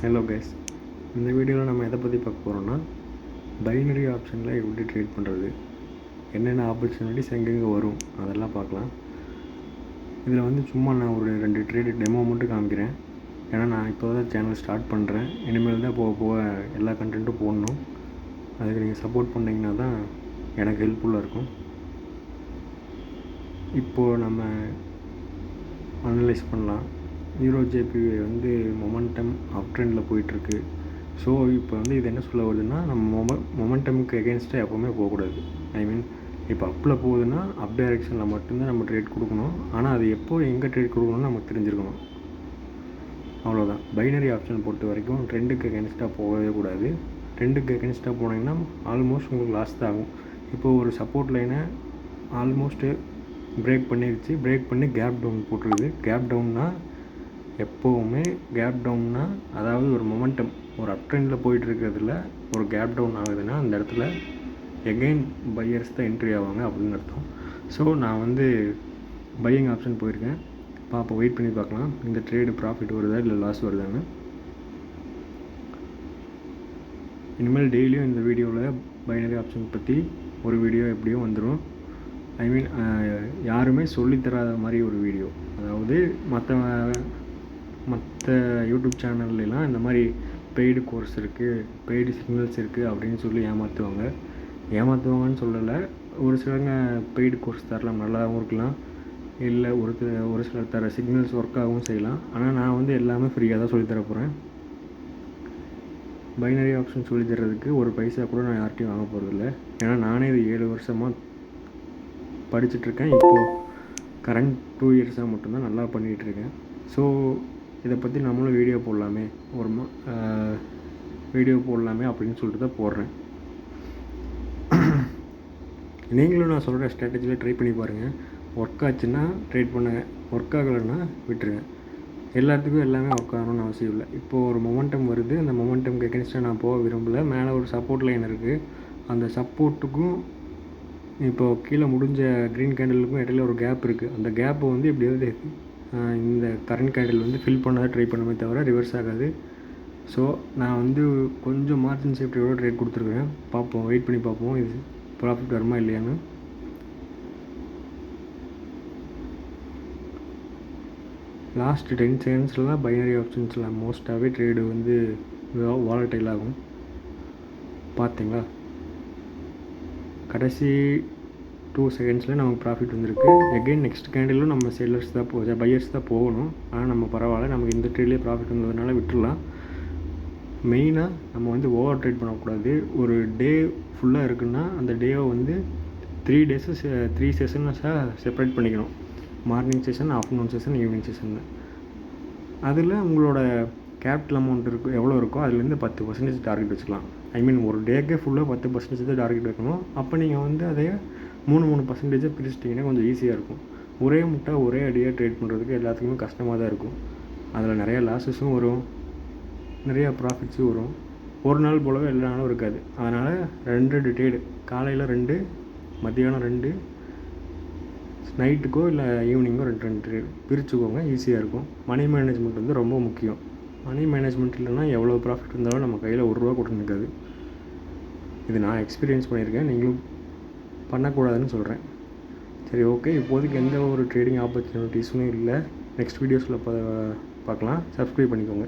Hello guys இந்த வீடியோவில் நம்ம எதை பற்றி பார்க்க போகிறோம்னா பைனரி ஆப்ஷனில் எப்படி ட்ரேட் பண்ணுறது என்னென்ன ஆப்பர்ச்சுனிட்டிஸ் எங்கெங்கே வரும் அதெல்லாம் பார்க்கலாம். இதில் வந்து சும்மா நான் ஒரு ரெண்டு ட்ரேடு டெமோ மட்டும் காமிக்கிறேன். ஏன்னா நான் இப்போ தான் சேனல் ஸ்டார்ட் பண்ணுறேன் இனிமேல் தான் போக போக எல்லா கண்டென்ட்டும் போடணும். அதுக்கு நீங்கள் சப்போர்ட் பண்ணிங்கன்னா தான் எனக்கு ஹெல்ப்ஃபுல்லாக இருக்கும். இப்போது நம்ம அனலைஸ் பண்ணலாம். ஹீரோ ஜேபி வந்து மொமெண்டம் அப் ட்ரெண்டில் போயிட்டுருக்கு. ஸோ இப்போ வந்து இது என்ன சொல்ல வருதுன்னா நம்ம மொம மொமெண்டமுக்கு எகேன்ஸ்டாக எப்போவுமே போகக்கூடாது. ஐ மீன் இப்போ அப்பில் போகுதுன்னா அப் டைரெக்ஷனில் மட்டும்தான் நம்ம ட்ரேட் கொடுக்கணும். ஆனால் அது எப்போ எங்கே ட்ரேட் கொடுக்கணும்னு நமக்கு தெரிஞ்சிருக்கணும். அவ்வளோதான் பைனரி ஆப்ஷன் பொறுத்த வரைக்கும் ட்ரெண்டுக்கு எகேன்ஸ்டாக போகவே கூடாது. ட்ரெண்டுக்கு எகேன்ஸ்டாக போனீங்கன்னா ஆல்மோஸ்ட் உங்களுக்கு லாஸ் தான் ஆகும். இப்போ ஒரு சப்போர்ட் லைனை ஆல்மோஸ்ட்டு பிரேக் பண்ணிருச்சு. பிரேக் பண்ணி கேப் டவுன் போட்டிருக்குது. கேப் டவுன்னா எப்போவுமே கேப் டவுன்னா அதாவது ஒரு மொமெண்டம் ஒரு அப் ட்ரெண்டில் போயிட்டு இருக்கிறதுல ஒரு கேப் டவுன் ஆகுதுன்னா அந்த இடத்துல எகெயின் பையர்ஸ் தான் என்ட்ரி ஆவாங்க அப்படின்னு அர்த்தம். ஸோ நான் வந்து பையிங் ஆப்ஷன் போயிருக்கேன். பார்ப்போம் வெயிட் பண்ணி பார்க்கலாம். இந்த ட்ரேடு ப்ராஃபிட் வருதா இல்லை லாஸ் வருதான்னு. இனிமேல் டெய்லியும் இந்த வீடியோவில் பைனரி ஆப்ஷன் பற்றி ஒரு வீடியோ எப்படியும் வந்துடும் ஐ மீன் யாருமே சொல்லித்தராத மாதிரி ஒரு வீடியோ அதாவது மற்ற மற்ற யூடியூப் சேனல்லாம் இந்த மாதிரி பெய்டு கோர்ஸ் இருக்குது பெய்டு சிக்னல்ஸ் இருக்குது அப்படின்னு சொல்லி ஏமாற்றுவாங்க ஏமாற்றுவாங்கன்னு சொல்லலை. ஒரு சிலருங்க பெய்டு கோர்ஸ் தரலாம் நல்லாவும் இருக்கலாம். இல்லை ஒரு ஒரு சிலர் தர சிக்னல்ஸ் ஒர்க் ஆகவும் செய்யலாம். ஆனால் நான் வந்து எல்லாமே ஃப்ரீயாக தான் சொல்லித்தர போகிறேன் பைனரி ஆப்ஷன் சொல்லி தர்றதுக்கு ஒரு பைசா கூட நான் யார்கிட்டையும் வாங்க போகிறதில்ல ஏன்னா நானே இது ஏழு வருஷமாக படிச்சுட்ருக்கேன் இப்போது கரண்ட் டூ இயர்ஸாக மட்டும்தான் நல்லா பண்ணிகிட்டு இருக்கேன். ஸோ இதை பற்றி நம்மளும் வீடியோ போடலாமே. ஒரு வீடியோ போடலாமே அப்படின்னு சொல்லிட்டு தான் போடுறேன். நீங்களும் நான் சொல்கிற ஸ்ட்ராட்டஜியில் ட்ரை பண்ணி பாருங்கள் ஒர்க் ஆச்சுன்னா ட்ரேட் பண்ணுங்க ஒர்க் ஆகலைன்னா விட்டுருங்க. எல்லாத்துக்கும் எல்லாமே ஒர்க் ஆகணும்னு அவசியம் இல்லை. இப்போது ஒரு மொமெண்டம் வருது. அந்த மொமெண்டம்க்கு எகென்ஸ்டாக நான் போக விரும்பல. மேலே ஒரு சப்போர்ட் லைன் இருக்குது அந்த சப்போர்ட்டுக்கும் இப்போது கீழே முடிஞ்ச க்ரீன் கேண்டலுக்கும் இடையில ஒரு கேப் இருக்குது அந்த கேப்பை வந்து எப்படியாவது இந்த கரண்ட் கேண்டில் வந்து ஃபில் பண்ண ட்ரை பண்ணுமே தவிர ரிவர்ஸ் ஆகாது. ஸோ நான் வந்து கொஞ்சம் மார்ஜின் சேஃப்டியோட ட்ரேட் கொடுத்துருக்குறேன். பார்ப்போம் வெயிட் பண்ணி பார்ப்போம் இது ப்ராஃபிட் வருமா இல்லையான்னு. லாஸ்ட் டென் செகண்ட்ஸில் தான் பைனரி ஆப்ஷன்ஸில் மோஸ்ட்டாகவே ட்ரேடு வந்து வாலட்டைல் ஆகும். பார்த்தீங்களா? கடைசி டூ செகண்ட்ஸில் நமக்கு ப்ராஃபிட் வந்திருக்கு. எகைன் நெக்ஸ்ட் கேண்டிலும் நம்ம செல்லர்ஸ் தான் போ பையர்ஸ் தான் போகணும். ஆனால் நம்ம பரவாயில்ல. நமக்கு இந்த ட்ரேட்லேயே ப்ராஃபிட் வந்ததுனால விட்டுடலாம் மெயினாக நம்ம வந்து ஓவர் ட்ரேட் பண்ணக்கூடாது. ஒரு டே ஃபுல்லாக இருக்குன்னா அந்த டேவை வந்து த்ரீ டேஸு த்ரீ செஷன்ஸாக செப்பரேட் பண்ணிக்கணும். Morning session afternoon session evening session அதில் உங்களோட கேபிட்டல் அமௌண்ட் இருக்கு எவ்வளோ இருக்கோ அதுலேருந்து பத்து பர்சன்டேஜ் டார்கெட் வச்சுக்கலாம். ஐ மீன் ஒரு டேக்கே ஃபுல்லாக பத்து பர்சன்டேஜ் தான் டார்கெட் வைக்கணும். அப்போ நீங்கள் வந்து அதை மூணு மூணு பர்சன்டேஜாக பிரிச்சிட்டிங்கன்னா கொஞ்சம் ஈஸியாக இருக்கும். ஒரே முட்டை ஒரே அடியாக ட்ரேட் பண்ணுறதுக்கு எல்லாத்துக்குமே கஷ்டமாக தான் இருக்கும். அதில் நிறைய லாஸஸும் வரும். நிறையா ப்ராஃபிட்ஸும் வரும். ஒரு நாள் போலவே எல்லா நாளும் இருக்காது. அதனால் ரெண்டு ரெண்டு ட்ரேடு காலையில் ரெண்டு மத்தியானம் ரெண்டு நைட்டுக்கோ இல்லை ஈவினிங்கோ ரெண்டு ரெண்டு ட்ரேடு பிரிச்சுக்கோங்க ஈஸியாக இருக்கும். மணி மேனேஜ்மெண்ட் வந்து ரொம்ப முக்கியம். மணி மேனேஜ்மெண்ட் இல்லைன்னா எவ்வளோ ப்ராஃபிட் இருந்தாலும் நம்ம கையில் ஒரு ரூபா கூட நிற்காது இது நான் எக்ஸ்பீரியன்ஸ் பண்ணியிருக்கேன். நீங்களும் பண்ணக்கூடாதுன்னு சொல்கிறேன் சரி ஓகே இப்போதைக்கு எந்த ஒரு ட்ரேடிங் ஆப்பர்ச்சுனிட்டிஸுமே இல்லை. நெக்ஸ்ட் வீடியோஸில் பார்க்கலாம். சப்ஸ்கிரைப் பண்ணிக்கோங்க.